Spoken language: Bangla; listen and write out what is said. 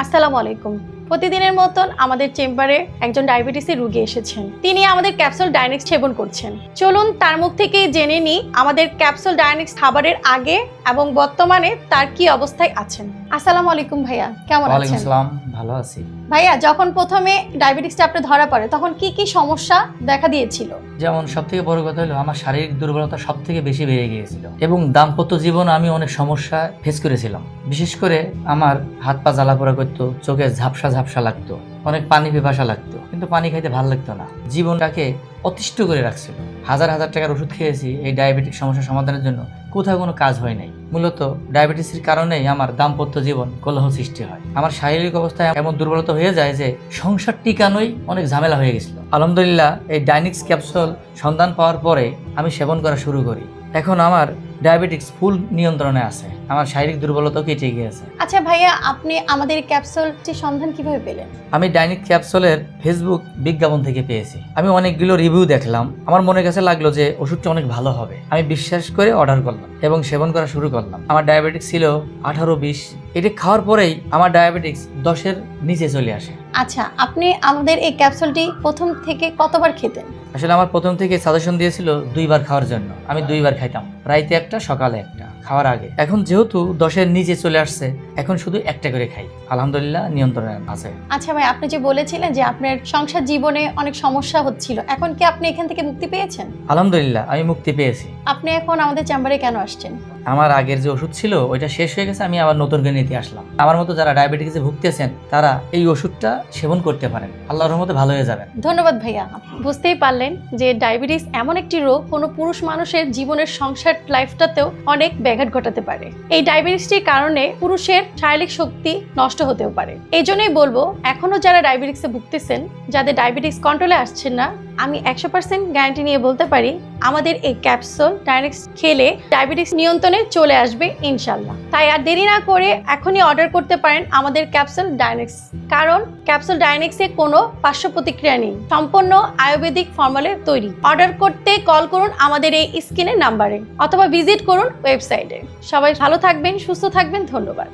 আসসালামু আলাইকুম। প্রতিদিনের মতন আমাদের চেম্বারে একজন ডায়াবেটিসের রোগী এসেছেন। তিনি আমাদের ক্যাপসুল ডায়নিক্স সেবন করছেন। চলুন তার মুখ থেকেই জেনে নিই আমাদের ক্যাপসুল ডায়নিক্স খাবারের আগে এবং বর্তমানে তার কি অবস্থায় আছেন। আসসালামু আলাইকুম ভাইয়া কেমন আছেন? আসসালাম ভালো আছি। ভাইয়া যখন প্রথমে ডায়াবেটিসটা আপনার ধরা পড়ে তখন কি কি সমস্যা দেখা দিয়েছিল? যেমন সব থেকে বড় কথা হলো আমার শারীরিক দুর্বলতা সব থেকে বেশি বেড়ে গিয়েছিল এবং দাম্পত্য জীবনে আমি অনেক সমস্যা ফেস করেছিলাম। বিশেষ করে আমার হাত পা জ্বালা পোড়া করতো চোখে ঝাপসা ঝাপসা লাগতো, অনেক পানি পিপাসা লাগতো, কিন্তু পানি খাইতে ভালো লাগতো না। জীবনটাকে অতিষ্ঠ করে রাখছিল। হাজার হাজার টাকার ওষুধ খেয়েছি, এই ডায়াবেটিক সমস্যা সমাধানের জন্য কোথাও কোনো কাজ হয় নাই। মূলত ডায়াবেটিসের কারণেই আমার দাম্পত্য জীবন কলহ সৃষ্টি হয়। আমার শারীরিক অবস্থায় এমন দুর্বলতা হয়ে যায় যে সংসার টিকানোই অনেক ঝামেলা হয়ে গেছিল। আলহামদুলিল্লাহ, এই ডাইনিক্স ক্যাপসুল সন্ধান পাওয়ার পরে আমি সেবন করা শুরু করি। এখন আমার ডায়াবেটিক্স ফুল নিয়ন্ত্রণে আছে। আমার শারীরিক দুর্বলতাও কেটে গিয়েছে। আচ্ছা ভাইয়া আপনি আমাদের এই ক্যাপসুলটি সন্ধান কীভাবে পেলেন? আমি ডাইনিক ক্যাপসুলের ফেসবুক বিজ্ঞাপন থেকে পেয়েছি। আমি অনেকগুলো রিভিউ দেখলাম। আমার মনে কাছে লাগল যে ওষুধটা অনেক ভালো হবে। আমি বিশ্বাস করে অর্ডার করলাম এবং সেবন করা শুরু করলাম। আমার ডায়াবেটিক্স ছিল আঠারো বিশ। এটি খাওয়ার পরেই আমার ডায়াবেটিক্স দশের নিচে চলে আসে। আচ্ছা আপনি আমাদের এই ক্যাপসুলটি প্রথম থেকে কতবার খেতেন? আসলে আমার প্রথম থেকে সাজেশন দিয়েছিল দুইবার খাওয়ার জন্য। আমি দুইবার খাইতাম। রাইতে একটা সকালে একটা। খাওয়ার আগে। এখন যেহেতু দশের নিচে চলে আসছে এখন শুধু একটা করে খাই। আলহামদুলিল্লাহ নিয়ন্ত্রণে আছে। আচ্ছা ভাই আপনি যে বলেছিলেন যে আপনার সংসার জীবনে অনেক সমস্যা হচ্ছিল এখন কি আপনি এখান থেকে মুক্তি পেয়েছেন? আলহামদুলিল্লাহ আমি মুক্তি পেয়েছি। আপনি এখন আমাদের চেম্বারে কেন আসছেন? আমার আগের যে ওষুধ ছিল ওইটা শেষ হয়ে গেছে আমি আবার নতুন করে নিতে আসলাম। আমার মতো যারা ডায়াবেটিসে ভুগতেছেন তারা এই ওষুধটা সেবন করতে পারেন। আল্লাহর রহমতে ভালো হয়ে যাবেন। ধন্যবাদ ভাইয়া। বুঝতেই পারলেন যে ডায়াবেটিস এমন একটি রোগ কোনো পুরুষ মানুষের জীবনের সংসার লাইফটাতেও অনেক ব্যাঘাত ঘটাতে পারে। এই ডায়াবেটিসটির কারণে পুরুষের শারীরিক শক্তি নষ্ট হতেও পারে। এই জন্যই বলব, এখনও যারা ডায়াবেটিসে ভুগতেছেন, যাদের ডায়াবেটিস কন্ট্রোলে আসছেন না আমি একশো পার্সেন্ট গ্যারান্টি নিয়ে বলতে পারি, আমাদের এই ক্যাপসুল ডায়াবেটিক্স খেলে ডায়াবেটিস নিয়ন্ত্রণে চলে আসবে ইনশাল্লাহ তাই আর দেরি না করে এখনই অর্ডার করতে পারেন আমাদের ক্যাপসুল ডায়নেক্স কারণ ক্যাপসুল ডায়নেক্সে কোনো পার্শ্ব প্রতিক্রিয়া নেই, সম্পূর্ণ আয়ুর্বেদিক ফর্মালে তৈরি। অর্ডার করতে কল করুন আমাদের এই স্ক্রিনের নাম্বারে অথবা ভিজিট করুন ওয়েবসাইটে সবাই ভালো থাকবেন, সুস্থ থাকবেন, ধন্যবাদ।